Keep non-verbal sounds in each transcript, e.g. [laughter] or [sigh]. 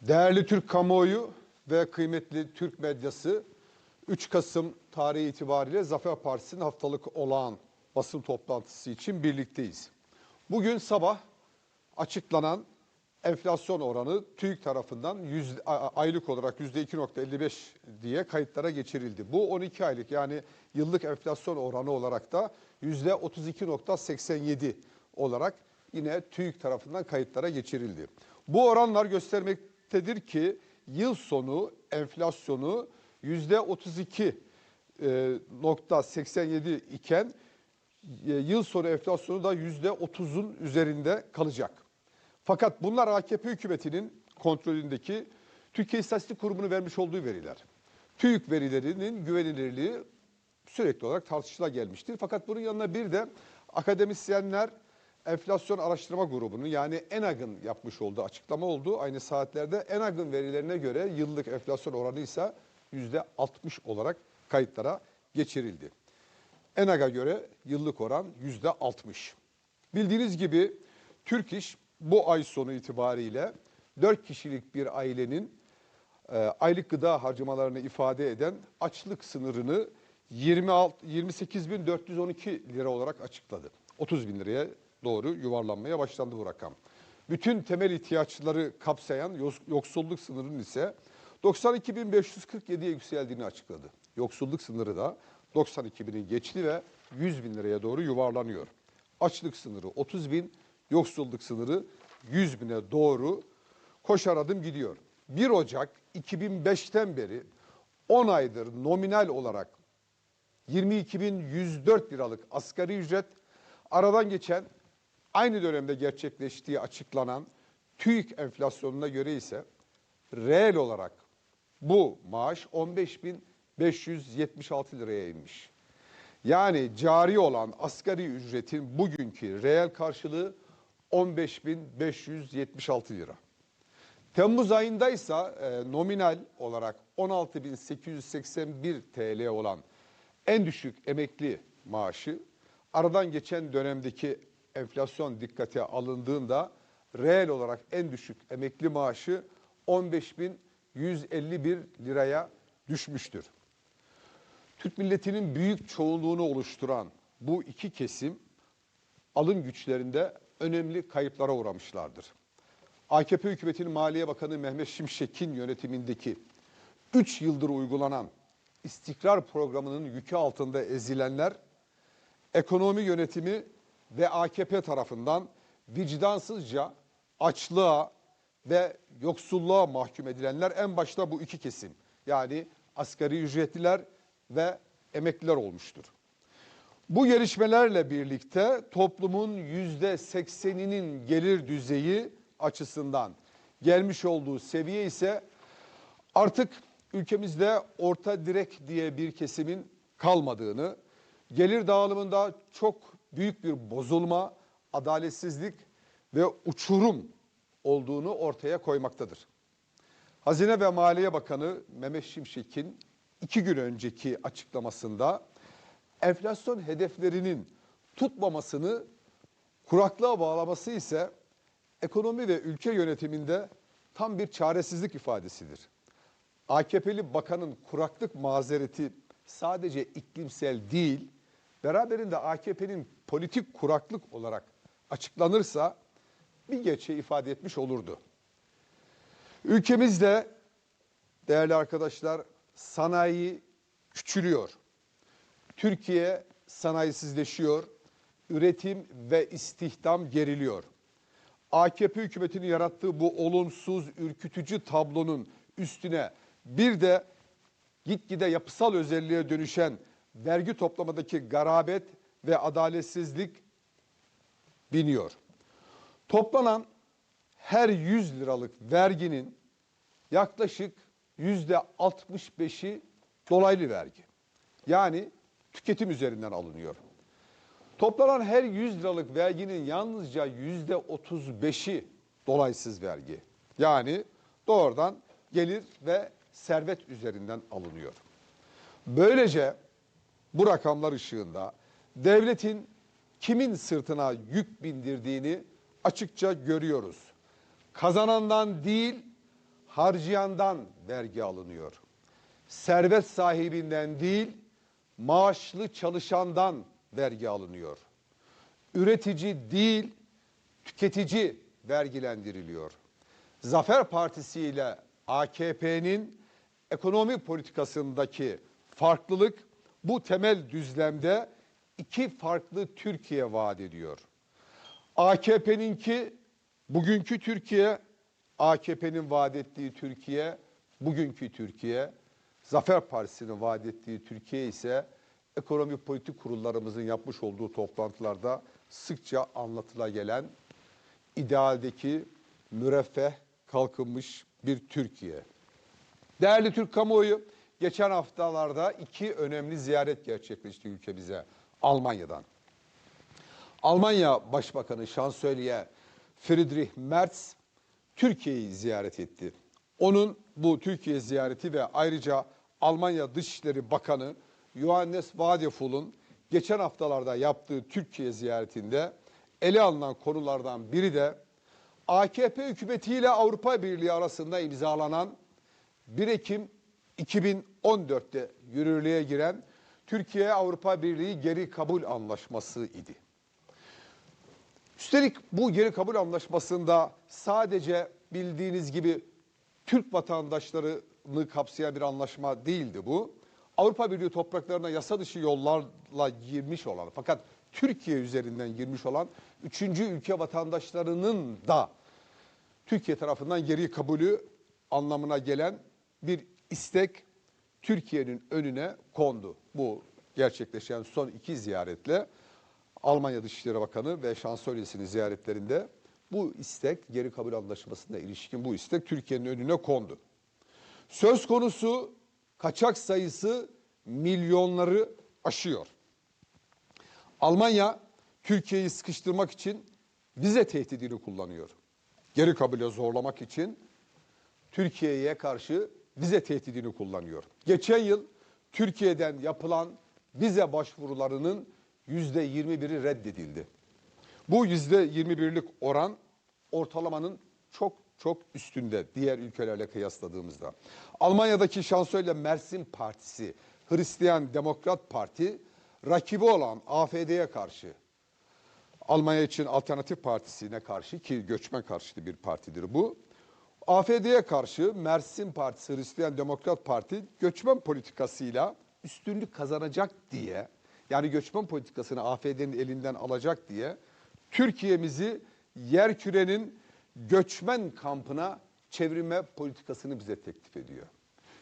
Değerli Türk kamuoyu ve kıymetli Türk medyası 3 Kasım tarihi itibariyle Zafer Partisi'nin haftalık olağan basın toplantısı için birlikteyiz. Bugün sabah açıklanan enflasyon oranı TÜİK tarafından a- aylık olarak %2.55 diye kayıtlara geçirildi. Bu 12 aylık yani yıllık enflasyon oranı olarak da %32.87 olarak yine TÜİK tarafından kayıtlara geçirildi. Bu oranlar göstermektedir ki yıl sonu enflasyonu %32.87 iken e, yıl sonu enflasyonu da %30'un üzerinde kalacak. Fakat bunlar AKP hükümetinin kontrolündeki Türkiye İstatistik Kurumu'nun vermiş olduğu veriler. TÜİK verilerinin güvenilirliği sürekli olarak tartışıla gelmiştir. Fakat bunun yanına bir de akademisyenler enflasyon araştırma grubunun yani ENAG'ın yapmış olduğu açıklama oldu. Aynı saatlerde ENAG'ın verilerine göre yıllık enflasyon oranı ise %60 olarak kayıtlara geçirildi. ENAG'a göre yıllık oran %60. Bildiğiniz gibi Türk İş bu ay sonu itibariyle 4 kişilik bir ailenin e, aylık gıda harcamalarını ifade eden açlık sınırını 26 28.412 lira olarak açıkladı. 30 bin liraya doğru yuvarlanmaya başlandı bu rakam. Bütün ihtiyaçları kapsayan yoksulluk sınırının ise 92.547'ye yükseldiğini açıkladı. Yoksulluk sınırı da 92 bini geçti ve 100 bin liraya doğru yuvarlanıyor. Açlık sınırı 30 bin, yoksulluk sınırı 100 bine doğru koşar adım gidiyor. 1 Ocak 2005'ten beri 10 aydır nominal olarak 22.104 liralık asgari ücret aradan geçen aynı dönemde gerçekleştiği açıklanan TÜİK enflasyonuna göre ise reel olarak bu maaş 15.576 liraya inmiş. Yani cari olan asgari ücretin bugünkü reel karşılığı 15.576 lira. Temmuz ayında ise e, nominal olarak 16.881 TL olan en düşük emekli maaşı aradan geçen dönemdeki enflasyon dikkate alındığında reel olarak en düşük emekli maaşı 15.151 liraya düşmüştür. Türk milletinin büyük çoğunluğunu oluşturan bu iki kesim alım güçlerinde önemli kayıplara uğramışlardır. AKP hükümetinin Maliye Bakanı Mehmet Şimşek'in yönetimindeki 3 yıldır uygulanan istikrar programının yükü altında ezilenler ekonomi yönetimi ve AKP tarafından vicdansızca açlığa ve yoksulluğa mahkum edilenler en başta bu iki kesim yani asgari ücretliler ve emekliler olmuştur. Bu gelişmelerle birlikte toplumun yüzde sekseninin gelir düzeyi açısından gelmiş olduğu seviye ise artık ülkemizde orta direk diye bir kesimin kalmadığını, gelir dağılımında çok büyük bir bozulma, adaletsizlik ve uçurum olduğunu ortaya koymaktadır. Hazine ve Maliye Bakanı Mehmet Şimşek'in iki gün önceki açıklamasında enflasyon hedeflerinin tutmamasını kuraklığa bağlaması ise ekonomi ve ülke yönetiminde tam bir çaresizlik ifadesidir. AKP'li bakanın kuraklık mazereti sadece iklimsel değil, beraberinde AKP'nin politik kuraklık olarak açıklanırsa bir geçe ifade etmiş olurdu. Ülkemizde değerli arkadaşlar sanayi küçülüyor. Türkiye sanayisizleşiyor. Üretim ve istihdam geriliyor. AKP hükümetinin yarattığı bu olumsuz, ürkütücü tablonun üstüne bir de gitgide yapısal özelliğe dönüşen vergi toplamadaki garabet ve adaletsizlik biniyor. Toplanan her 100 liralık verginin yaklaşık yüzde 65'i dolaylı vergi. Yani tüketim üzerinden alınıyor. Toplanan her 100 liralık verginin yalnızca yüzde 35'i dolaysız vergi. Yani doğrudan gelir ve servet üzerinden alınıyor. Böylece bu rakamlar ışığında devletin kimin sırtına yük bindirdiğini açıkça görüyoruz. Kazanandan değil, harcayandan vergi alınıyor. Servet sahibinden değil, maaşlı çalışandan vergi alınıyor. Üretici değil, tüketici vergilendiriliyor. Zafer Partisi ile AKP'nin ekonomi politikasındaki farklılık bu temel düzlemde iki farklı Türkiye vaat ediyor. AKP'ninki bugünkü Türkiye, AKP'nin vaat ettiği Türkiye, bugünkü Türkiye, Zafer Partisi'nin vaat ettiği Türkiye ise ekonomi politik kurullarımızın yapmış olduğu toplantılarda sıkça anlatıla gelen idealdeki müreffeh kalkınmış bir Türkiye. Değerli Türk kamuoyu, geçen haftalarda iki önemli ziyaret gerçekleşti ülkemize Almanya'dan. Almanya Başbakanı Şansölye Friedrich Merz Türkiye'yi ziyaret etti. Onun bu Türkiye ziyareti ve ayrıca Almanya Dışişleri Bakanı Johannes Wadefull'un geçen haftalarda yaptığı Türkiye ziyaretinde ele alınan konulardan biri de AKP hükümetiyle Avrupa Birliği arasında imzalanan 1 Ekim 2014'te yürürlüğe giren Türkiye Avrupa Birliği geri kabul anlaşması idi. Üstelik bu geri kabul anlaşmasında sadece bildiğiniz gibi Türk vatandaşlarını kapsayan bir anlaşma değildi bu. Avrupa Birliği topraklarına yasa dışı yollarla girmiş olan fakat Türkiye üzerinden girmiş olan üçüncü ülke vatandaşlarının da Türkiye tarafından geri kabulü anlamına gelen bir istek Türkiye'nin önüne kondu. Bu gerçekleşen son iki ziyaretle Almanya Dışişleri Bakanı ve Şansölyesinin ziyaretlerinde bu istek geri kabul anlaşmasına ilişkin bu istek Türkiye'nin önüne kondu. Söz konusu kaçak sayısı milyonları aşıyor. Almanya Türkiye'yi sıkıştırmak için vize tehdidini kullanıyor. Geri kabule zorlamak için Türkiye'ye karşı vize tehdidini kullanıyor. Geçen yıl Türkiye'den yapılan vize başvurularının yüzde 21'i reddedildi. Bu yüzde 21'lik oran ortalamanın çok çok üstünde diğer ülkelerle kıyasladığımızda. Almanya'daki şansölye Mersin Partisi, Hristiyan Demokrat Parti rakibi olan AFD'ye karşı Almanya için Alternatif Partisi'ne karşı ki göçmen karşıtı bir partidir bu. AFD'ye karşı Mersin Partisi, Hristiyan Demokrat Parti göçmen politikasıyla üstünlük kazanacak diye yani göçmen politikasını AFD'nin elinden alacak diye Türkiye'mizi yer kürenin göçmen kampına çevirme politikasını bize teklif ediyor.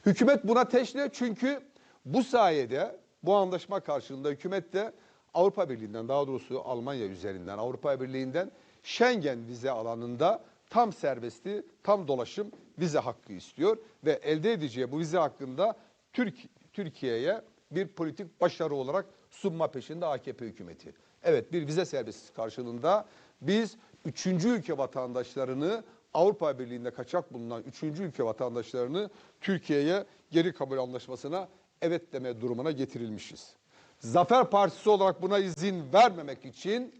Hükümet buna teşne çünkü bu sayede bu anlaşma karşılığında hükümet de Avrupa Birliği'nden daha doğrusu Almanya üzerinden Avrupa Birliği'nden Schengen vize alanında tam serbestli, tam dolaşım vize hakkı istiyor ve elde edeceği bu vize hakkında Türk Türkiye'ye bir politik başarı olarak sunma peşinde AKP hükümeti. Evet bir vize serbestisi karşılığında biz üçüncü ülke vatandaşlarını Avrupa Birliği'nde kaçak bulunan üçüncü ülke vatandaşlarını Türkiye'ye geri kabul anlaşmasına evet deme durumuna getirilmişiz. Zafer Partisi olarak buna izin vermemek için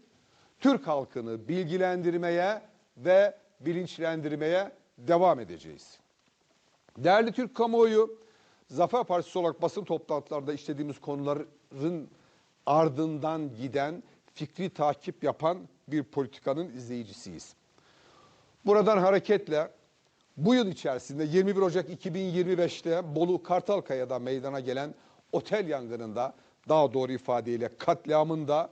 Türk halkını bilgilendirmeye ve bilinçlendirmeye devam edeceğiz. Değerli Türk kamuoyu, Zafer Partisi olarak basın toplantılarında işlediğimiz konuların ardından giden, fikri takip yapan bir politikanın izleyicisiyiz. Buradan hareketle bu yıl içerisinde 21 Ocak 2025'te Bolu Kartalkaya'da meydana gelen otel yangınında daha doğru ifadeyle katliamında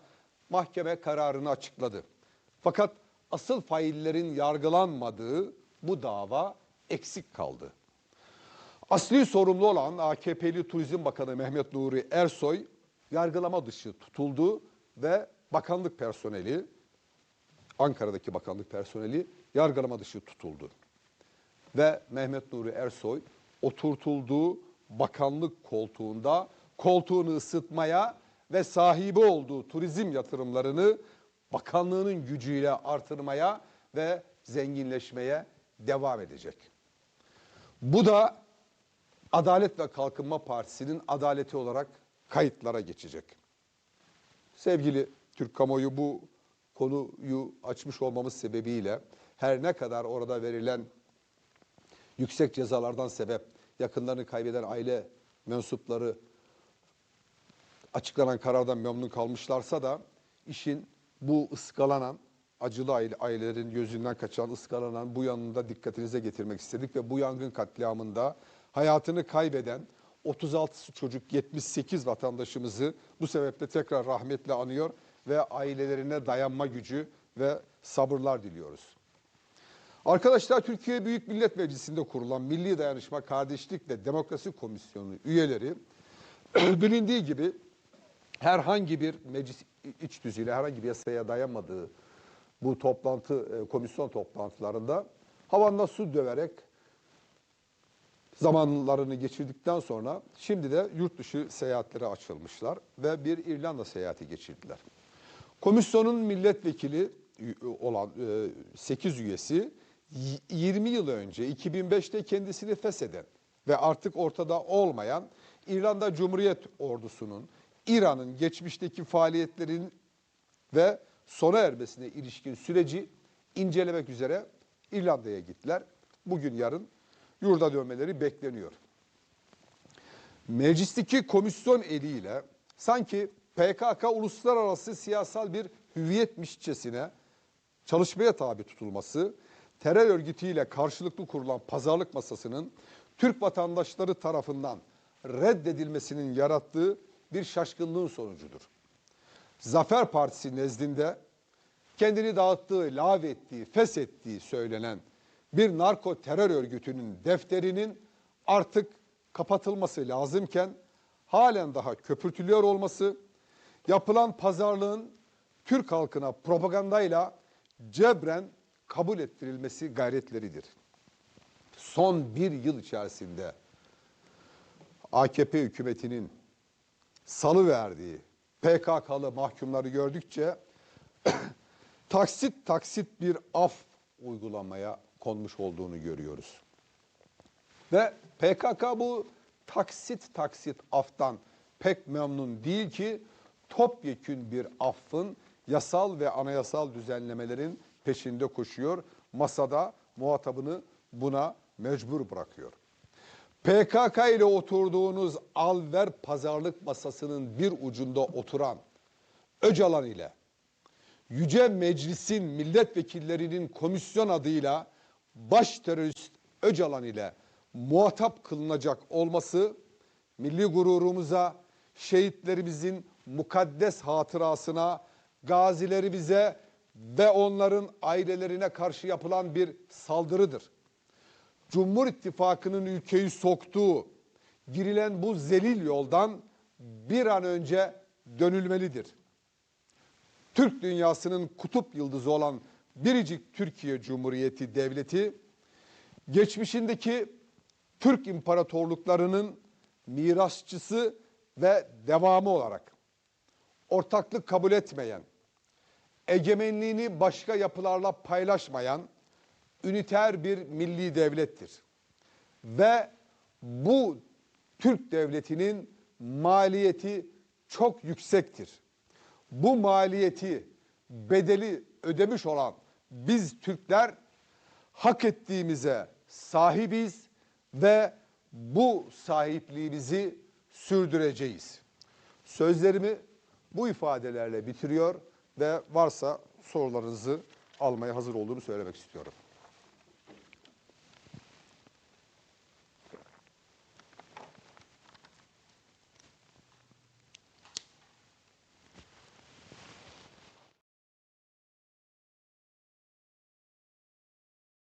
mahkeme kararını açıkladı. Fakat asıl faillerin yargılanmadığı bu dava eksik kaldı. Asli sorumlu olan AKP'li Turizm Bakanı Mehmet Nuri Ersoy yargılama dışı tutuldu ve bakanlık personeli Ankara'daki bakanlık personeli yargılama dışı tutuldu. Ve Mehmet Nuri Ersoy oturtulduğu bakanlık koltuğunda koltuğunu ısıtmaya ve sahibi olduğu turizm yatırımlarını bakanlığının gücüyle artırmaya ve zenginleşmeye devam edecek. Bu da Adalet ve Kalkınma Partisi'nin adaleti olarak kayıtlara geçecek. Sevgili Türk kamuoyu bu konuyu açmış olmamız sebebiyle her ne kadar orada verilen yüksek cezalardan sebep yakınlarını kaybeden aile mensupları açıklanan karardan memnun kalmışlarsa da işin bu ıskalanan, acılı aile, ailelerin gözünden kaçan, ıskalanan bu yanında dikkatinize getirmek istedik ve bu yangın katliamında hayatını kaybeden 36 çocuk 78 vatandaşımızı bu sebeple tekrar rahmetle anıyor ve ailelerine dayanma gücü ve sabırlar diliyoruz. Arkadaşlar Türkiye Büyük Millet Meclisi'nde kurulan Milli Dayanışma Kardeşlik ve Demokrasi Komisyonu üyeleri [clears throat] bilindiği gibi herhangi bir meclis iç düzüyle herhangi bir yasaya dayanmadığı bu toplantı e, komisyon toplantılarında havanda su döverek zamanlarını geçirdikten sonra şimdi de yurt dışı seyahatlere açılmışlar ve bir İrlanda seyahati geçirdiler. Komisyonun milletvekili olan 8 üyesi y- 20 yıl önce 2005'te kendisini fesheden ve artık ortada olmayan İrlanda Cumhuriyet Ordusu'nun İran'ın geçmişteki faaliyetlerin ve sona ermesine ilişkin süreci incelemek üzere İrlanda'ya gittiler. Bugün yarın yurda dönmeleri bekleniyor. Meclisteki komisyon eliyle sanki PKK uluslararası siyasal bir hüviyetmişçesine çalışmaya tabi tutulması, terör örgütüyle karşılıklı kurulan pazarlık masasının Türk vatandaşları tarafından reddedilmesinin yarattığı bir şaşkınlığın sonucudur. Zafer Partisi nezdinde kendini dağıttığı, lağvettiği, feshettiği söylenen bir narko terör örgütünün defterinin artık kapatılması lazımken halen daha köpürtülüyor olması, yapılan pazarlığın Türk halkına propagandayla cebren kabul ettirilmesi gayretleridir. Son bir yıl içerisinde AKP hükümetinin salı verdiği PKK'lı mahkumları gördükçe [clears throat] taksit taksit bir af uygulamaya konmuş olduğunu görüyoruz. Ve PKK bu taksit taksit aftan pek memnun değil ki topyekün bir affın yasal ve anayasal düzenlemelerin peşinde koşuyor. Masada muhatabını buna mecbur bırakıyor. PKK ile oturduğunuz alver pazarlık masasının bir ucunda oturan Öcalan ile Yüce Meclis'in milletvekillerinin komisyon adıyla baş terörist Öcalan ile muhatap kılınacak olması milli gururumuza, şehitlerimizin mukaddes hatırasına, gazilerimize ve onların ailelerine karşı yapılan bir saldırıdır. Cumhur İttifakı'nın ülkeyi soktuğu, girilen bu zelil yoldan bir an önce dönülmelidir. Türk dünyasının kutup yıldızı olan biricik Türkiye Cumhuriyeti Devleti, geçmişindeki Türk imparatorluklarının mirasçısı ve devamı olarak ortaklık kabul etmeyen, egemenliğini başka yapılarla paylaşmayan üniter bir milli devlettir. Ve bu Türk devletinin maliyeti çok yüksektir. Bu maliyeti bedeli ödemiş olan biz Türkler hak ettiğimize sahibiz ve bu sahipliğimizi sürdüreceğiz. Sözlerimi bu ifadelerle bitiriyor ve varsa sorularınızı almaya hazır olduğumu söylemek istiyorum.